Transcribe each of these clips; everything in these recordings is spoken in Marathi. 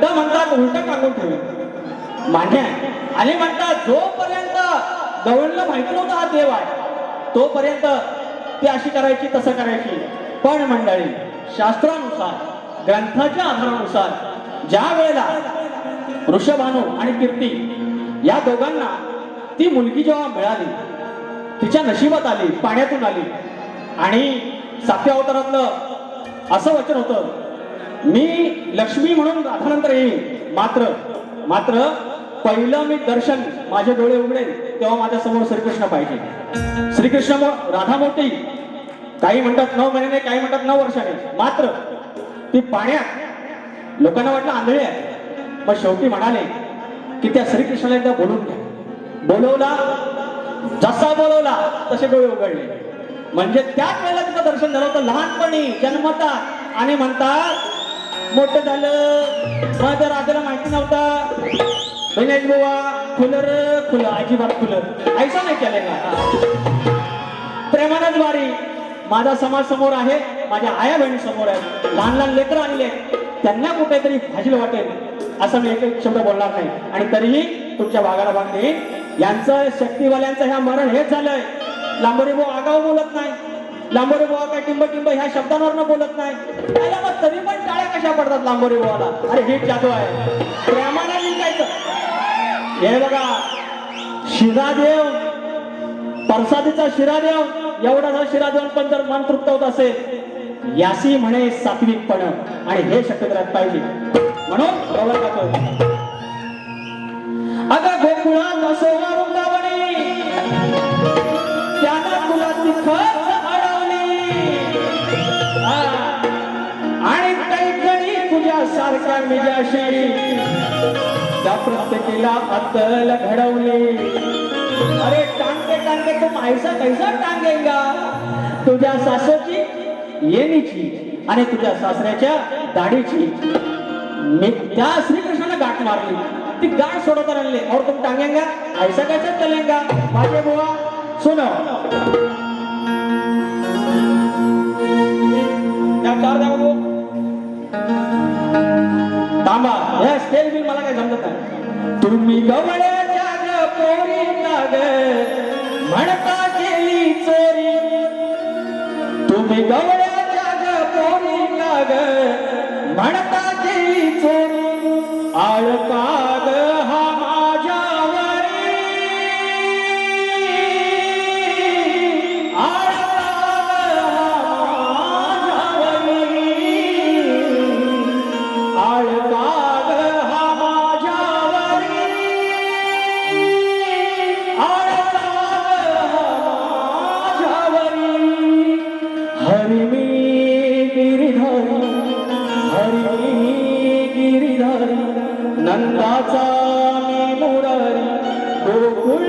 उलट म्हणतात उलट काढून ठेवी मान्य आणि म्हणतात जोपर्यंत गवळीला माहिती नव्हता हा देव आहे तोपर्यंत ती अशी करायची तसं करायची. पण मंडळी शास्त्रानुसार ग्रंथाच्या आधारानुसार ज्या वेळेला ऋषभानू आणि कीर्ती या दोघांना ती मुलगी जेव्हा मिळाली तिच्या नशिबात आली पाण्यातून आली आणि सातव्या अवतारातलं असं वचन होतं मी लक्ष्मी म्हणून राधानंतर येईन. मात्र मात्र पहिलं मी दर्शन माझे डोळे उघडेल तेव्हा माझ्यासमोर श्रीकृष्ण पाहिजे. श्रीकृष्ण राधा मोठी काही म्हणतात नऊ महिन्याने काही म्हणतात नऊ वर्षाने. मात्र ती पाण्यात लोकांना वाटलं आंधळी आहे. मग शेवटी म्हणाले की त्या श्रीकृष्णाला एकदा बोलून घ्या. बोलवला जसा बोलवला तसे डोळे उघडले. म्हणजे त्याच वेळेला तिचं दर्शन झालं होतं लहानपणी जन्मतात आणि म्हणतात मोठं झालं. माझ्या राजाला माहिती नव्हता. गणेश बुवा खुलर खुलं अजिबात खुलं ऐसा नाही केलं का? प्रेमानंद वारी माझा समाज समोर आहे माझ्या आया बहिणी समोर आहे लहान लहान लेकरं आणले त्यांना कुठेतरी भाजील वाटेल असं मी एक शब्द बोलणार नाही. आणि तरीही तुमच्या भागाला बांधे यांचं शक्तीवाल्यांचं ह्या मरण हेच झालंय. लांबोरी भाऊ आगाव बोलत नाही. लांबोरे भाऊ काय टिंब टिंब ह्या शब्दांवर बोलत नाही. त्याला मग तरी पण टाळ्या कशा पडतात लांबोरे भावाला अरे हे जादू आहे. प्रेमाला जिंकायचं हे बघा शिरादेव परसादीचा शिरादेव एवढा जर शिरादेव पण जर मन तृप्त होत असेल यासी म्हणे सात्विकपण. आणि हे शक्य पाहिजे. म्हणून मिजाशी. त्या प्रत्येकीला अतल घडवले. अरे टांगे टांगे तू ऐसा कैसा टांगेगा? तुझ्या सासूची येणीची आणि तुझ्या सासऱ्याच्या दाढीची. मी त्या श्रीकृष्णाला गाठ मारली. ती गाठ सोडत आणली और तुम टांगेगा? ऐसा कैसा चलेंगा? माझे बुवा सुनो. त्या चार द्या बघू थांबा. या स्टेज बिल मला काय समजत नाही. तुम्ही गवळ्याच्या ग पोरी ग म्हणता केली चोरी. तुम्ही गवळ्याच्या ग पोरी ग म्हणता केली चोरी. आळका गिरिधरी नंदाचा मी मुरारी गोकुळचा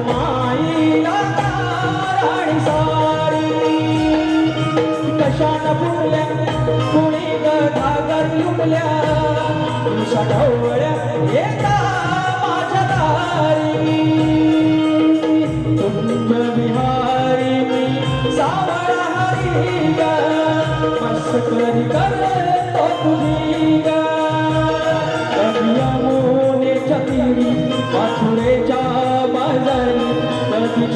माईला नारायण सारी कशान फुटल्या कुणी घागर लुटल्या. ढवळ्या येता माझ्या दारी. तुंग विहारी मी सावळा हरी ग मस्करी करतो तुझी ग.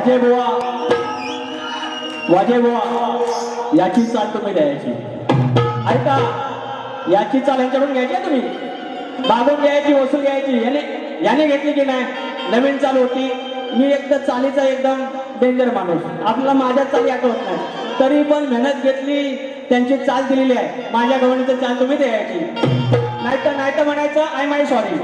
वाजे बुवा वाजे बुवा याची चाल तुम्ही द्यायची ऐका याची चाल यांच्याकडून घ्यायची तुम्ही? मागून घ्यायची वसूल घ्यायची. याने याने घेतली की नाही? नवीन चाल होती. मी एकदा चालीचा एकदम डेंजर माणूस. आपला माझ्या चाली आठवत नाही. तरी पण मेहनत घेतली. त्यांची चाल दिलेली आहे. माझ्या गवणीचं चाल तुम्ही द्यायची. नाही तर नाही तर म्हणायचं आय माय सॉरी